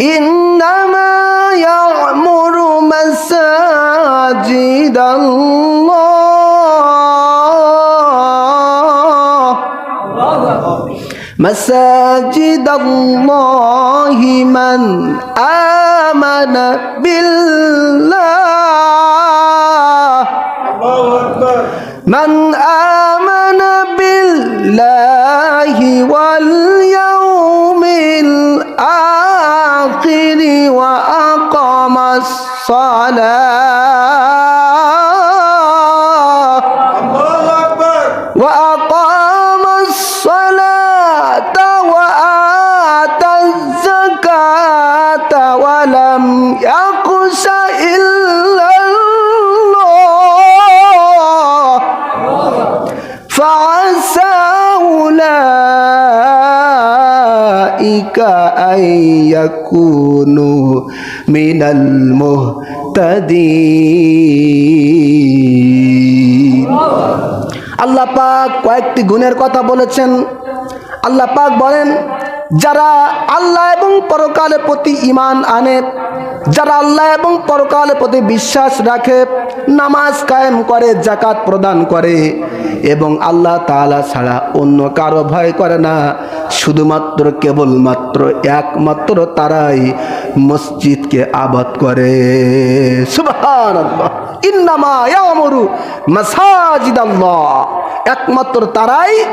إنما يعمر مساجد الله. مساجد الله من آمن بالله. من آمن بالله واليوم الصلاة أن يكونوا من المهتدين আল্লাহ পাক কয়েকটি গুণের কথা বলেছেন আল্লাহ পাক বলেন যারা আল্লাহ এবং পরকালের প্রতি ইমান আনে। যারা আল্লাহ এবং পরকালের প্রতি বিশ্বাস রাখে, নামাজ কায়েম করে জাকাত প্রদান করে। এবং আল্লাহ তাআলা ছাড়া অন্য কারও ভয় করে না। শুধুমাত্র কেবলমাত্র একমাত্র তারাই মসজিদকে আবাদ করে। সুবহানাল্লাহ। একমাত্র তারাই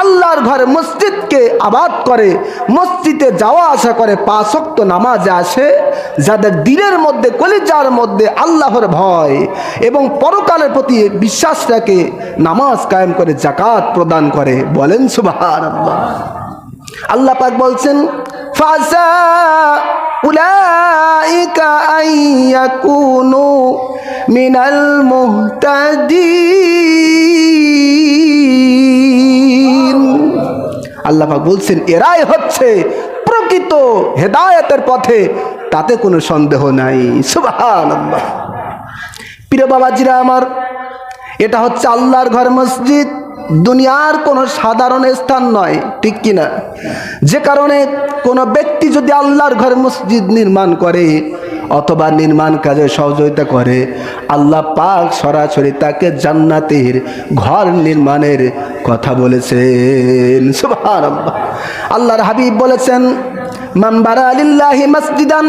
আল্লাহর ঘরে মসজিদকে আবাদ করে, মসজিদে যাওয়া আসা করে পাঁচক্ত নামাজে আসে, যাদের দিনের মধ্যে, কলিজার মধ্যে আল্লাহর ভয় এবং পরকালের প্রতি বিশ্বাস রাখে, নামাজ কায়েম করে জাকাত প্রদান করে। বলেন সুবহানাল্লাহ। আল্লাহ পাক বলছেন, ফাসা উলাইকা আইয়াকুনু মিনাল মুহতাদিন। আল্লাহ পাক বলছেন, এরাই হচ্ছে প্রকৃত হেদায়তের পথে, তাতে কোনো সন্দেহ নাই। সুবহানাল্লাহ। প্রিয় বাবাজিরা আমার, এটা হচ্ছে আল্লাহর ঘর মসজিদ। দুনিয়ার কোনো সাধারণ স্থান নয়, ঠিক কিনা? যে কারণে কোনো ব্যক্তি যদি আল্লাহর ঘর মসজিদ নির্মাণ করে অথবা নির্মাণ কাজে সহযোগিতা করে, আল্লাহ পাক সরাসরি তাকে জান্নাতের ঘর নির্মাণের কথা বলেছেন। আল্লাহর হাবিব বলেছেন মানবারা আলিল্লাহি মসজিদান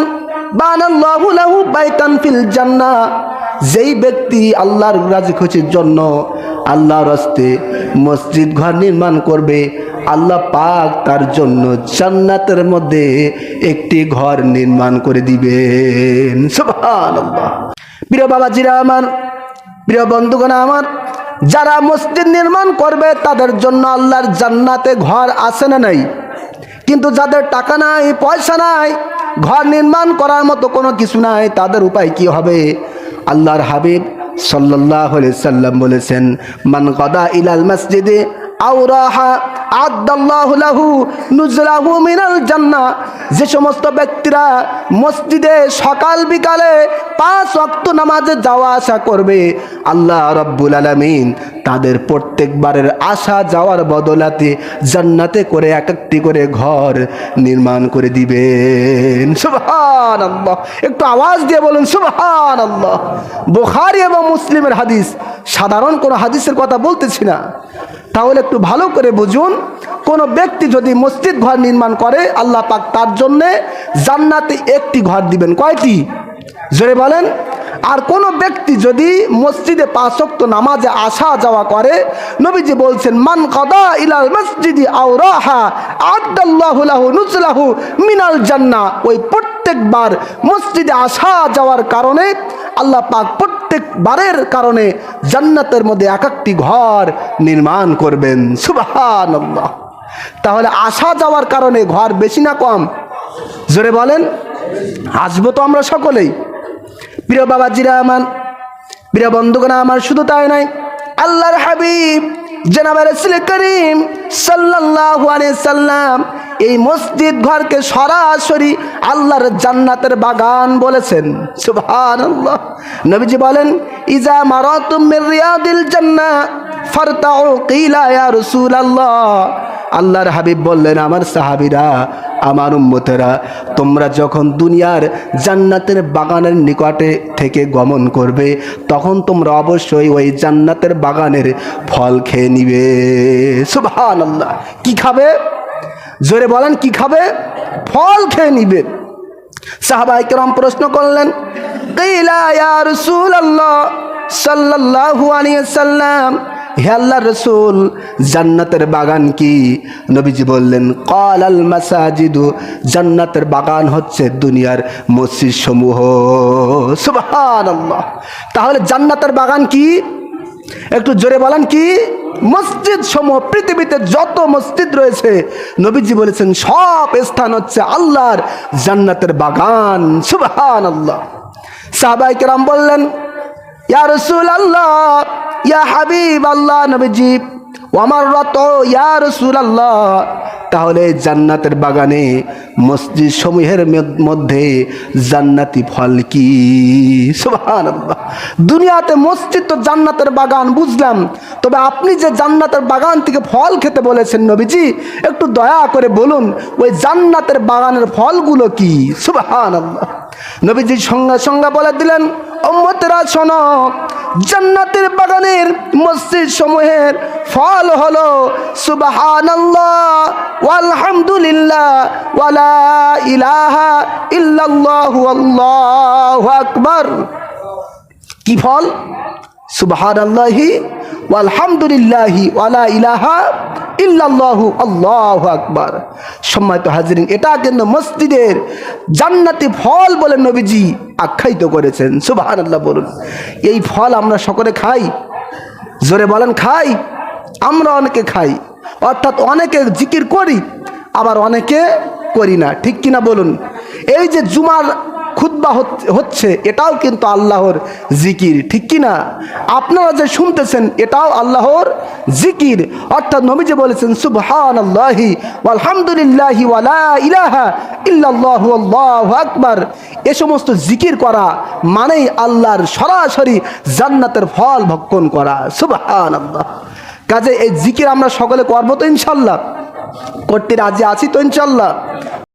লাহু যেই ব্যক্তি আল্লাহর রাজি খুশির জন্য আল্লাহর হস্তে মসজিদ ঘর নির্মাণ করবে। আল্লাহ পাক তার জন্য জান্নাতের মধ্যে একটি ঘর নির্মাণ করে দিবেন। প্রিয় বাবাজিরা আমার, প্রিয় বন্ধুগণ আমার, যারা মসজিদ নির্মাণ করবে, তাদের জন্য আল্লাহর জান্নাতে ঘর আছে না নাই? কিন্তু যাদের টাকা নাই, পয়সা নাই, ঘর নির্মাণ করার মতো কোনো কিছু নাই, তাদের উপায় কি হবে? আল্লাহর হাবিব সাল্লাহ সাল্লাম বলেছেন মান কদা ইলাল মসজিদে আউরাহা জান্নাহ। যে সমস্ত ব্যক্তিরা মসজিদে সকাল বিকালে পাঁচ ওয়াক্ত নামাজে যাওয়া আসা করবে, আল্লাহ রব্বুল আলামিন তাদের প্রত্যেকবারের আসা যাওয়ার বদলাতে জান্নাতে করে এক একটি করে ঘর নির্মাণ করে দিবেন। সুবহান একটু আওয়াজ দিয়ে বলুন সুবহান আল্লাহ বুখারী এবং মুসলিমের হাদিস সাধারণ কোনো হাদিসের কথা বলতেছি না। তাহলে একটু ভালো করে বুঝুন, কোনো ব্যক্তি যদি মসজিদ ঘর নির্মাণ করে, আল্লাহ পাক তার জন্যে জান্নাতে একটি ঘর দিবেন। কয়টি? জোরে বলেন। আর কোনো ব্যক্তি যদি মসজিদে পাঁচক্ত নামাজে আসা যাওয়া করে, নবীজি বলছেন, মান কদা ইলাল মসজিদি আওরাহা, আদাল্লাহু লাহু নুজলাহু মিনাল জান্নাহ। ওই প্রত্যেকবার মসজিদে আসা যাওয়ার কারণে আল্লাহ পাক প্রত্যেকবারের কারণে জান্নাতের মধ্যে এক একটি ঘর নির্মাণ করবেন। সুবহানাল্লাহ। তাহলে আসা যাওয়ার কারণে ঘর বেশি না কম? জোরে বলেন। আসব তো আমরা সকলেই। প্রিয় বাবাজিরা আমার, প্রিয় বন্ধুগণ আমার, শুধু তাই নয়, আল্লাহর হাবিব, জনাব রাসূল করিম সাল্লাম এই মসজিদ ঘরকে সরাসরি আল্লাহর জান্নাতের বাগান বলেছেন। সুবহানাল্লাহ। নবীজি বলেন, ইজা মারাতুম রিয়াদিল জান্নাহ, ফারতাউ কিলা রাসূলুল্লাহ। আল্লাহর হাবিব বললেন, আমার সাহাবিরা, আমার উম্মতেরা, তোমরা যখন দুনিয়ার জান্নাতের বাগানের নিকটে থেকে গমন করবে, তখন তোমরা অবশ্যই ওই জান্নাতের বাগানের ফল খেয়ে নিবে। সুবহান আল্লাহ কি খাবে? জোরে বলেন, কি খাবে? ফল খেয়ে নিবে। সাহাবাই কেরাম প্রশ্ন করলেন সাল্লাম? হে আল্লাহ রসুল, জান্নাতের বাগান কি? নবীজি বললেন কল আল মাসাজিদু, জান্নাতের বাগান হচ্ছে দুনিয়ার মসজিদ সমূহ সুবহানাল্লাহ। তাহলে জান্নাতের বাগান কি? একটু জোরে বলেন কি? মসজিদ সমূহ, পৃথিবীতে যত মসজিদ রয়েছে, নবীজি বলেছেন, সব স্থান হচ্ছে আল্লাহর জান্নাতের বাগান। সুবহান আল্লাহ সাহাবাই কেরাম বললেন, ইয়া রসুল আল্লাহ ইয়া হাবিব আল্লাহ নবীজি আমার রত ইয়া রসুল আল্লাহ তাহলে জান্নাতের বাগানে, মসজিদ সমূহের মধ্যে জান্নাতি ফল কি? সুবহানাল্লাহ। দুনিয়াতে মসজিদ তো জান্নাতের বাগান, বুঝলাম। তবে আপনি যে জান্নাতের বাগান থেকে ফল খেতে বলেছেন নবীজি, একটু দয়া করে বলুন, ওই জান্নাতের বাগানের ফলগুলো কি? সুবহানাল্লাহ। নবীজি সঙ্গে সঙ্গে বলে দিলেন অম্মতেরা শোনো, জান্নাতের বাগানের মসজিদ সমূহের ফল হলো সুবহানাল্লাহ, ওয়ালহামদুলিল্লাহ, ওয়ালা ইলাহা ইল্লাল্লাহু আল্লাহু আকবার। কি ফল? ওয়ালহামদুলিল্লাহি ওয়ালা ইলাহা আল্লাহু আকবার। এটা মসজিদের ফল নবীজি আখ্যায়িত করেছেন। সুবহানাল্লাহ বলুন, এই ফল আমরা সকলে খাই? জোরে বলেন, খাই। আমরা অনেকে খাই, অর্থাৎ অনেকে জিকির করি, আবার অনেকে করি না। ঠিক কিনা বলুন? এই যে জুমার খুদ্া হচ্ছে, এটাও কিন্তু আল্লাহর জিকির, ঠিক কি না? আপনারা যে শুনতেছেন, এটাও আল্লাহর জিকির। অর্থাৎ নবীজি বলেছেন সুবহান আল্লাহি আলহামদুলিল্লাহি ইলাহা ইল্লাল্লাহু আকবার। এ সমস্ত জিকির করা মানেই আল্লাহর সরাসরি জান্নাতের ফল ভক্ষণ করা। সুবহান আল্লাহ কাজে এই জিকির আমরা সকলে করব তো ইনশাল্লাহ? করতে রাজি আছি তো ইনশাল্লাহ?